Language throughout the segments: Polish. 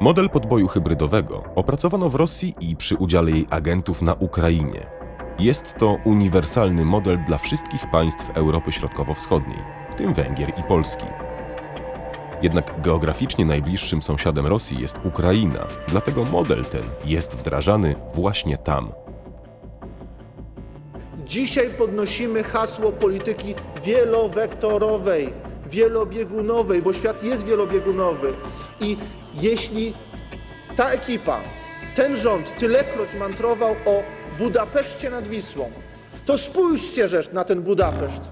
Model podboju hybrydowego opracowano w Rosji i przy udziale jej agentów na Ukrainie. Jest to uniwersalny model dla wszystkich państw Europy Środkowo-Wschodniej, w tym Węgier i Polski. Jednak geograficznie najbliższym sąsiadem Rosji jest Ukraina, dlatego model ten jest wdrażany właśnie tam. Dzisiaj podnosimy hasło polityki wielowektorowej, wielobiegunowej, bo świat jest wielobiegunowy. I jeśli ta ekipa, ten rząd tylekroć mantrował o Budapeszcie nad Wisłą, to spójrzcie rzecz na ten Budapeszt.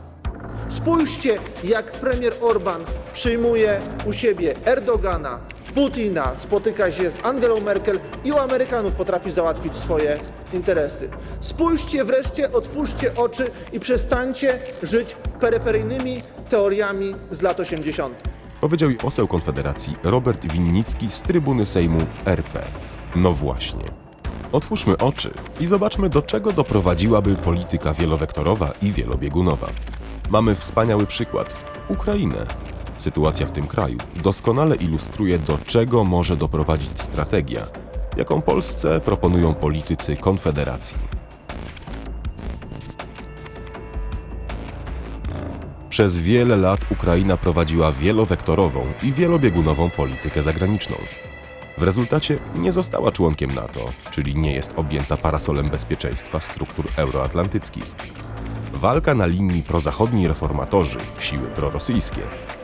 Spójrzcie, jak premier Orban przyjmuje u siebie Erdogana, Putina, spotyka się z Angelą Merkel i u Amerykanów potrafi załatwić swoje interesy. Spójrzcie wreszcie, otwórzcie oczy i przestańcie żyć peryferyjnymi teoriami z lat 80. Powiedział i poseł Konfederacji Robert Winnicki z trybuny Sejmu RP. No właśnie. Otwórzmy oczy i zobaczmy, do czego doprowadziłaby polityka wielowektorowa i wielobiegunowa. Mamy wspaniały przykład Ukrainę. Sytuacja w tym kraju doskonale ilustruje, do czego może doprowadzić strategia, jaką Polsce proponują politycy Konfederacji. Przez wiele lat Ukraina prowadziła wielowektorową i wielobiegunową politykę zagraniczną. W rezultacie nie została członkiem NATO, czyli nie jest objęta parasolem bezpieczeństwa struktur euroatlantyckich. Walka na linii prozachodni reformatorzy, siły prorosyjskie,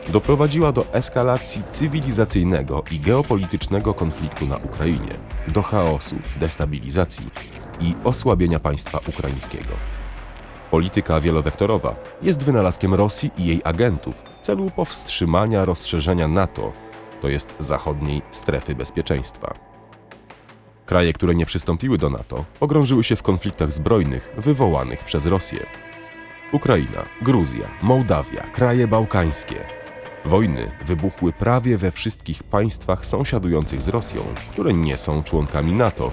doprowadziła do eskalacji cywilizacyjnego i geopolitycznego konfliktu na Ukrainie, do chaosu, destabilizacji i osłabienia państwa ukraińskiego. Polityka wielowektorowa jest wynalazkiem Rosji i jej agentów w celu powstrzymania rozszerzenia NATO, to jest zachodniej strefy bezpieczeństwa. Kraje, które nie przystąpiły do NATO, pogrążyły się w konfliktach zbrojnych wywołanych przez Rosję. Ukraina, Gruzja, Mołdawia, kraje bałkańskie. Wojny wybuchły prawie we wszystkich państwach sąsiadujących z Rosją, które nie są członkami NATO,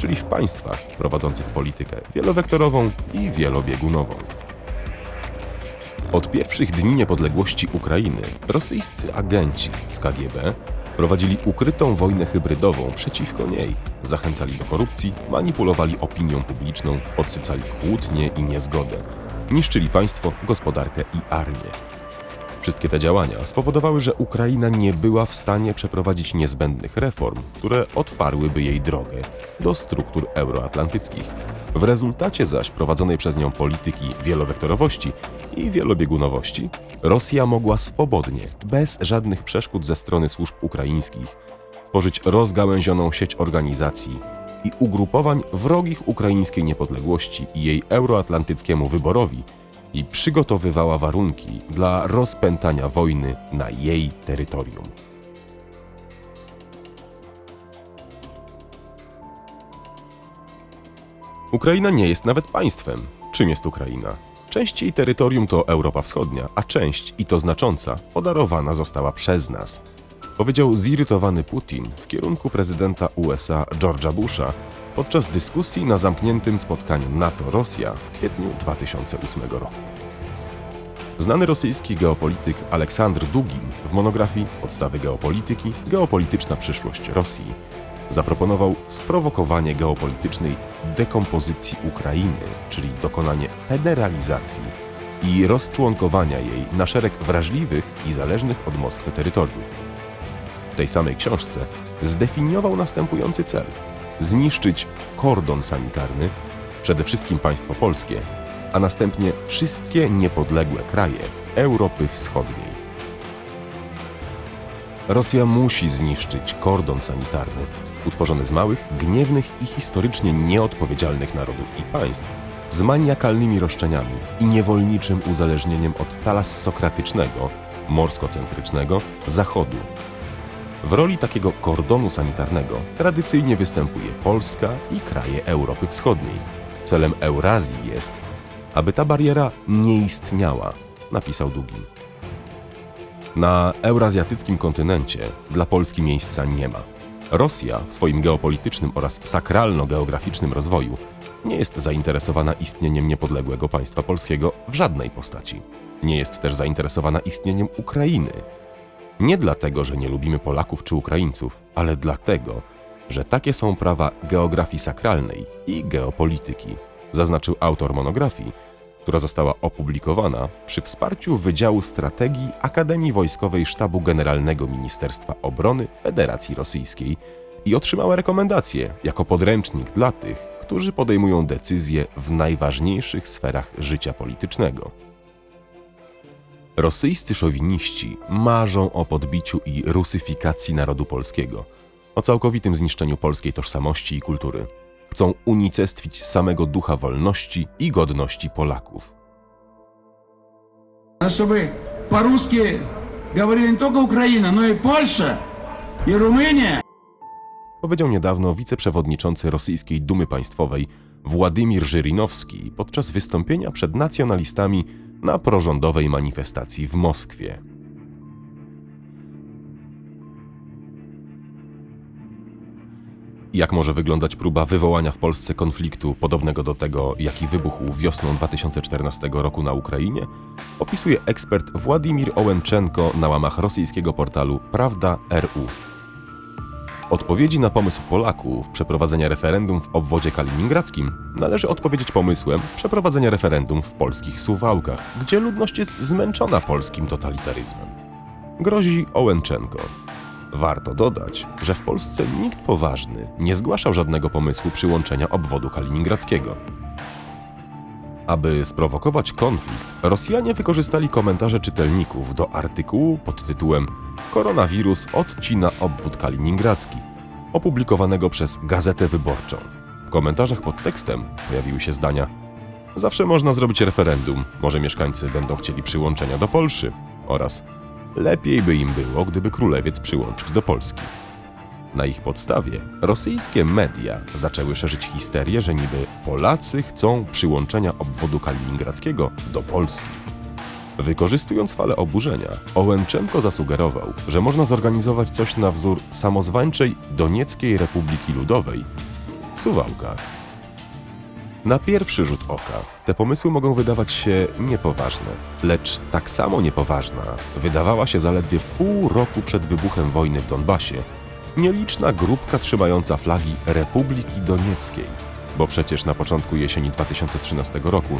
czyli w państwach prowadzących politykę wielowektorową i wielobiegunową. Od pierwszych dni niepodległości Ukrainy rosyjscy agenci z KGB prowadzili ukrytą wojnę hybrydową przeciwko niej. Zachęcali do korupcji, manipulowali opinią publiczną, podsycali kłótnie i niezgodę. Niszczyli państwo, gospodarkę i armię. Wszystkie te działania spowodowały, że Ukraina nie była w stanie przeprowadzić niezbędnych reform, które otwarłyby jej drogę do struktur euroatlantyckich. W rezultacie zaś prowadzonej przez nią polityki wielowektorowości i wielobiegunowości, Rosja mogła swobodnie, bez żadnych przeszkód ze strony służb ukraińskich, tworzyć rozgałęzioną sieć organizacji i ugrupowań wrogich ukraińskiej niepodległości i jej euroatlantyckiemu wyborowi i przygotowywała warunki dla rozpętania wojny na jej terytorium. Ukraina nie jest nawet państwem. Czym jest Ukraina? Część jej terytorium to Europa Wschodnia, a część, i to znacząca, podarowana została przez nas. Powiedział zirytowany Putin w kierunku prezydenta USA George'a Busha podczas dyskusji na zamkniętym spotkaniu NATO-Rosja w kwietniu 2008 roku. Znany rosyjski geopolityk Aleksandr Dugin w monografii Podstawy geopolityki Geopolityczna przyszłość Rosji zaproponował sprowokowanie geopolitycznej dekompozycji Ukrainy, czyli dokonanie federalizacji i rozczłonkowania jej na szereg wrażliwych i zależnych od Moskwy terytoriów. W tej samej książce zdefiniował następujący cel: zniszczyć kordon sanitarny, przede wszystkim państwo polskie, a następnie wszystkie niepodległe kraje Europy Wschodniej. Rosja musi zniszczyć kordon sanitarny, utworzony z małych, gniewnych i historycznie nieodpowiedzialnych narodów i państw, z maniakalnymi roszczeniami i niewolniczym uzależnieniem od talassokratycznego, morskocentrycznego Zachodu. W roli takiego kordonu sanitarnego tradycyjnie występuje Polska i kraje Europy Wschodniej. Celem Eurazji jest, aby ta bariera nie istniała, napisał Dugin. Na eurazjatyckim kontynencie dla Polski miejsca nie ma. Rosja w swoim geopolitycznym oraz sakralno-geograficznym rozwoju nie jest zainteresowana istnieniem niepodległego państwa polskiego w żadnej postaci. Nie jest też zainteresowana istnieniem Ukrainy. Nie dlatego, że nie lubimy Polaków czy Ukraińców, ale dlatego, że takie są prawa geografii sakralnej i geopolityki, zaznaczył autor monografii, która została opublikowana przy wsparciu Wydziału Strategii Akademii Wojskowej Sztabu Generalnego Ministerstwa Obrony Federacji Rosyjskiej i otrzymała rekomendacje jako podręcznik dla tych, którzy podejmują decyzje w najważniejszych sferach życia politycznego. Rosyjscy szowiniści marzą o podbiciu i rusyfikacji narodu polskiego, o całkowitym zniszczeniu polskiej tożsamości i kultury. Chcą unicestwić samego ducha wolności i godności Polaków. Żeby po-ruskie mówili nie tylko Ukraina, no i Polsza i Rumunia. Powiedział niedawno wiceprzewodniczący rosyjskiej Dumy Państwowej Władimir Żyrynowski podczas wystąpienia przed nacjonalistami na prorządowej manifestacji w Moskwie. Jak może wyglądać próba wywołania w Polsce konfliktu podobnego do tego, jaki wybuchł wiosną 2014 roku na Ukrainie, opisuje ekspert Władimir Ołęczenko na łamach rosyjskiego portalu Prawda.ru. Odpowiedzi na pomysł Polaków przeprowadzenia referendum w obwodzie kaliningradzkim należy odpowiedzieć pomysłem przeprowadzenia referendum w polskich Suwałkach, gdzie ludność jest zmęczona polskim totalitaryzmem. Grozi Ołęczenko. Warto dodać, że w Polsce nikt poważny nie zgłaszał żadnego pomysłu przyłączenia obwodu kaliningradzkiego. Aby sprowokować konflikt, Rosjanie wykorzystali komentarze czytelników do artykułu pod tytułem Koronawirus odcina obwód kaliningradzki, opublikowanego przez Gazetę Wyborczą. W komentarzach pod tekstem pojawiły się zdania Zawsze można zrobić referendum, może mieszkańcy będą chcieli przyłączenia do Polszy oraz lepiej by im było, gdyby królewiec przyłączyć do Polski. Na ich podstawie rosyjskie media zaczęły szerzyć histerię, że niby Polacy chcą przyłączenia obwodu kaliningradzkiego do Polski. Wykorzystując falę oburzenia, Ołęczenko zasugerował, że można zorganizować coś na wzór samozwańczej Donieckiej Republiki Ludowej w Suwałkach. Na pierwszy rzut oka te pomysły mogą wydawać się niepoważne, lecz tak samo niepoważna wydawała się zaledwie pół roku przed wybuchem wojny w Donbasie nieliczna grupka trzymająca flagi Republiki Donieckiej, bo przecież na początku jesieni 2013 roku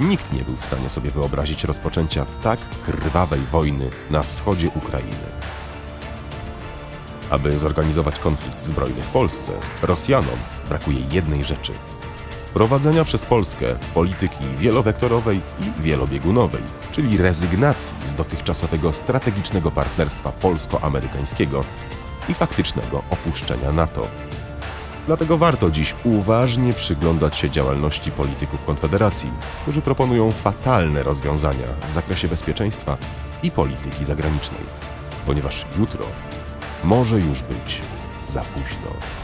nikt nie był w stanie sobie wyobrazić rozpoczęcia tak krwawej wojny na wschodzie Ukrainy. Aby zorganizować konflikt zbrojny w Polsce, Rosjanom brakuje jednej rzeczy prowadzenia przez Polskę polityki wielowektorowej i wielobiegunowej, czyli rezygnacji z dotychczasowego strategicznego partnerstwa polsko-amerykańskiego i faktycznego opuszczenia NATO. Dlatego warto dziś uważnie przyglądać się działalności polityków Konfederacji, którzy proponują fatalne rozwiązania w zakresie bezpieczeństwa i polityki zagranicznej, ponieważ jutro może już być za późno.